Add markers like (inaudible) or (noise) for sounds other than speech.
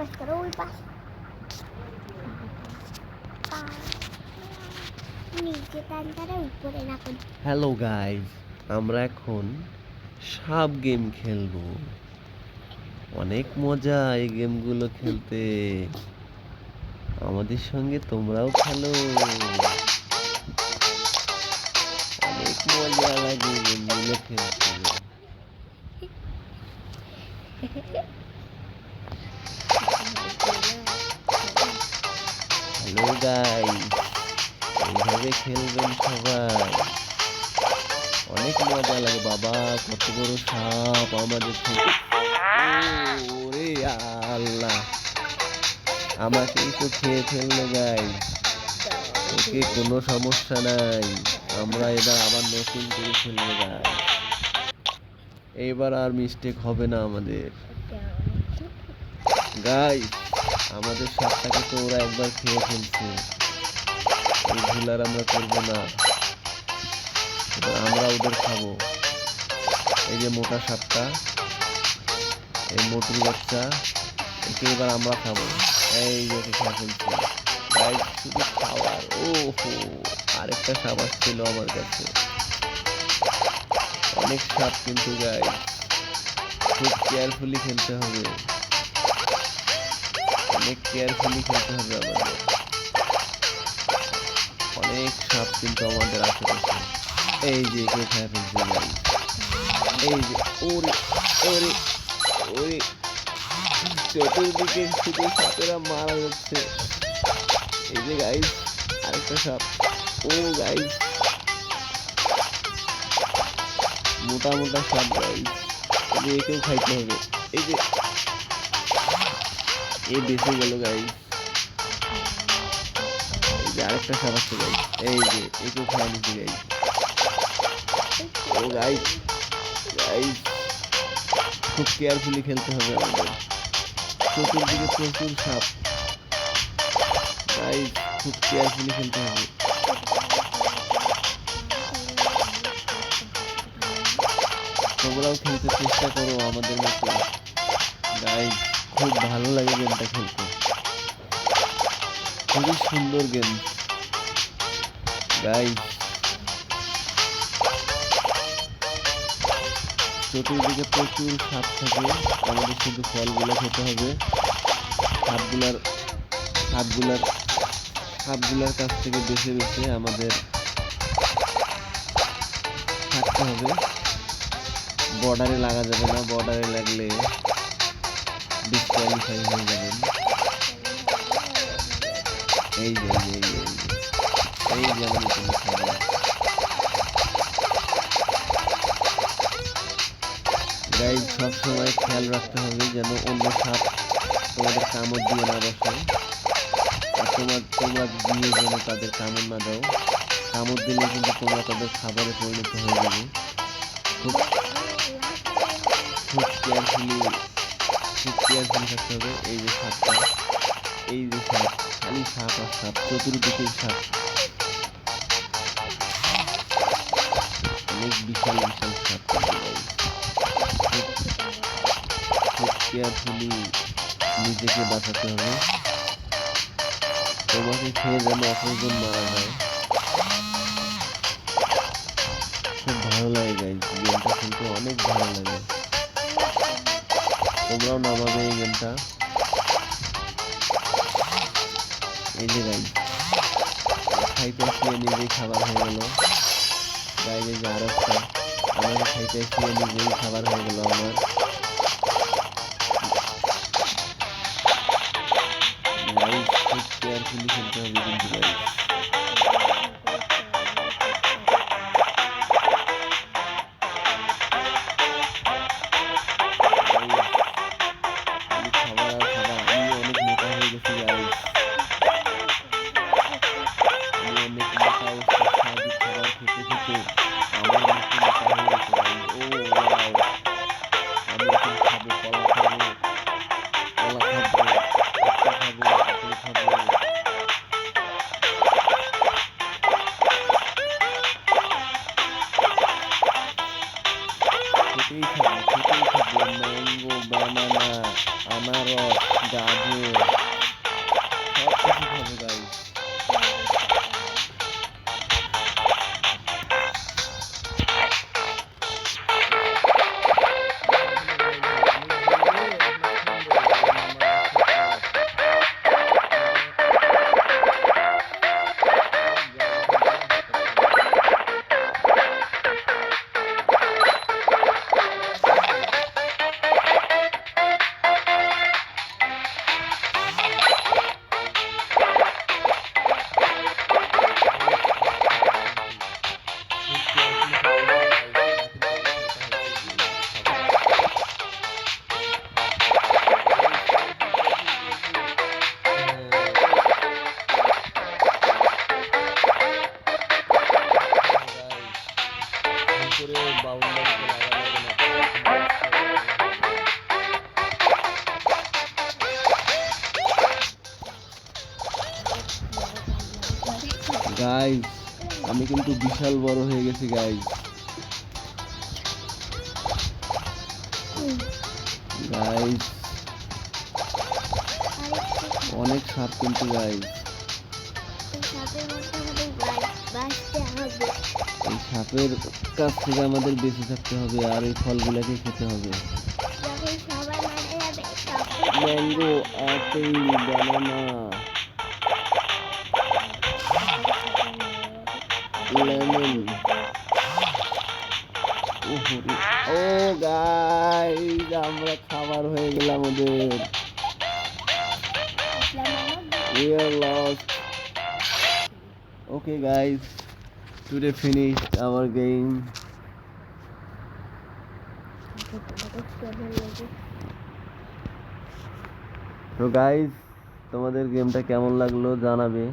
পাশ করো ওই পাশ hello guys আমরা এখন সাপ গেম খেলব। অনেক মজা এই গেমগুলো খেলতে। আমাদের সঙ্গে তোমরাও খেলো। অনেক মজা লাগে গেমগুলো খেলতে। (laughs) হ্যালো গাইজ এইভাবে খেলবেন সবাই। অনেক মজা লাগে বাবা কত বড় সাপ আমাদের ওরে আল্লাহ। আমাকেই তো খেয়ে ফেলল গাই ওকে কোনো সমস্যা নাই। আমরা এবার আবার নতুন করে ফেলব গাই এইবার আর মিস্টেক হবে না আমাদের। গাই আমাদের সাপটাকে তো ওরা একবার খেয়ে ফেলছে। এই ভুল আর আমরা করব না। এবার আমরা ওদের খাব। এই যে মোটা সাপটা, এই মোটুর বাচ্চা, একে এবার আমরা খাব। এই যে খেয়ে ফেলছি। শুধু ও হো আরেকটা সাপ আসছিল আমার কাছে। অনেক সাপ কিন্তু গাই খুব কেয়ারফুলি খেলতে হবে। অনেক কেয়ারফুলি খেলতে হবে আমাদের অনেক সাপ কিন্তু আমাদের আশেপাশে। এই যে কেউ খেয়ে ফেলছে এই যে, ওরে ওরে ওরে। চতুর্দিকে শুধু সাপেরা মারা যাচ্ছে। এই যে গাইস আরেকটা সাপ। ও গাইস মোটা মোটা সাপ যে একেও খাইতে হবে। এই যে এ বেঁচে গেল গাইস এই যে আরেকটা সাপ আছে গাইস এই যে একেও খাওয়া নিচ্ছে গাইস ও গাইস গাইস খুব কেয়ারফুলি খেলতে হবে আমাদের। চতুর্দিকে প্রচুর সাপ। গাইস খুব কেয়ারফুলি খেলতে হবে। তোমরাও খেলতে চেষ্টা করো আমাদের মতো। গাইস খুব ভালো লাগে গেমটা খেলতে। খুবই সুন্দর গেম গাইস চতুর্দিকে প্রচুর সাপ থাকে। আমাদের শুধু ফলগুলো খেতে হবে। সাপগুলার সাপগুলার সাপগুলার কাছ থেকে বেছে বেছে আমাদের থাকতে হবে। বর্ডারে লাগা যাবে না। বর্ডারে লাগলে ডিসকোয়ালিফাই হয়ে যাবেন এই যে এই যে এই যে, আমাদের কোনো খাবার গাইজ সব সময় খেয়াল রাখতে হবে যেন অন্য সাপ তোমাদের কামড় দিয়ে না বসে আর তোমার তোমরা দিয়ে যেন তাদের কামড় না দাও। কামড় দিলে কিন্তু তোমরা তাদের খাবারে পরিণত হয়ে যাবে। খুব খুব কেয়ারফুলি খুব কেয়ারফুলি থাকতে হবে, এই যে সাপটা এই যে সাপ খালি সাপ আর সাপ চতুর্দিকে সাপ অনেক বিশাল বিশাল সাপ খুব নিজেকে বাঁচাতে হবে। তোমাকে খেয়ে যেন অপরজন মারা যায়। খুব ভালো লাগে গেমটা খেলতে অনেক ভালো লাগে। তোমরাও নামাবে এই গেমটা। এই যে গাইজ খাইতে শুয়ে নিজেই খাবার হয়ে গেল। গাইজে যে আর একটা আমাকে খাইতে শুয়ে নিজেই খাবার হয়ে গেল আমার। কেয়ারফুলি খেলতে হবে কিন্তু খেতেই থাকব খেতেই থাকব ম্যাঙ্গো বানানা আনারস গাজর। গাইস আমি কিন্তু বিশাল বড় হয়ে গেছি গাইস আরেকটু অনেক সাপ কিন্তু গাইস এই সাপের কাছ থেকে আমাদের বেঁচে থাকতে হবে আর এই ফলগুলোকে খেতে হবে। ম্যাঙ্গো আপেল বানানা লেমন ও গাইস আমরা খাবার হয়ে গেলাম ওদের। Okay, guys, today finished our game. তো গাইস তোমাদের গেমটা কেমন লাগল জানাবে।